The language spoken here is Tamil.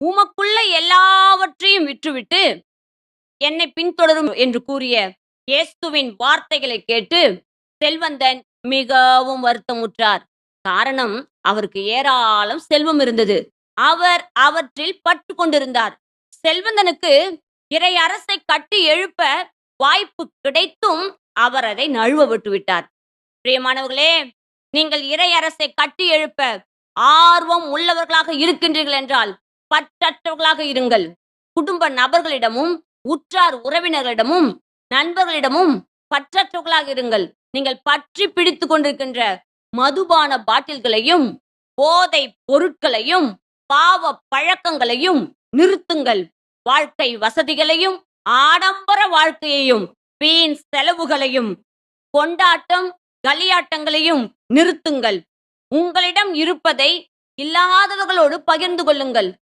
உமக்குள்ள எல்லாவற்றையும் விற்றுவிட்டு என்னை பின்தொடரும் என்று கூறிய இயேசுவின் வார்த்தைகளை கேட்டு செல்வந்தன் மிகவும் வருத்தமுற்றார். காரணம் அவருக்கு ஏராளம் செல்வம் இருந்தது. அவர் அவற்றில் பட்டு கொண்டிருந்தார். செல்வந்தனுக்கு இறை அரசை கட்டி எழுப்ப வாய்ப்பு கிடைத்தும் அவர் அதை நழுவ விட்டு விட்டார் பிரியமானவர்களே நீங்கள் இறை அரசை கட்டி எழுப்ப ஆர்வம் உள்ளவர்களாக இருக்கின்றீர்கள் என்றால் பற்றற்றவர்களாக இருங்கள். குடும்ப நபர்களிடமும் உற்றார் உறவினர்களிடமும் நண்பர்களிடமும் பற்றற்றவர்களாக இருங்கள். நீங்கள் பற்றி பிடித்து கொண்டிருக்கின்ற மதுபான பாட்டில்களையும் போதை பொருட்களையும் பாவ பழக்கங்களையும் நிறுத்துங்கள். வாழ்க்கை வசதிகளையும் ஆடம்பர வாழ்க்கையையும் வீண் செலவுகளையும் கொண்டாட்டம் கலியாட்டங்களையும் நிறுத்துங்கள். உங்களிடம் இருப்பதை இல்லாதவர்களோடு பகிர்ந்து கொள்ளுங்கள்.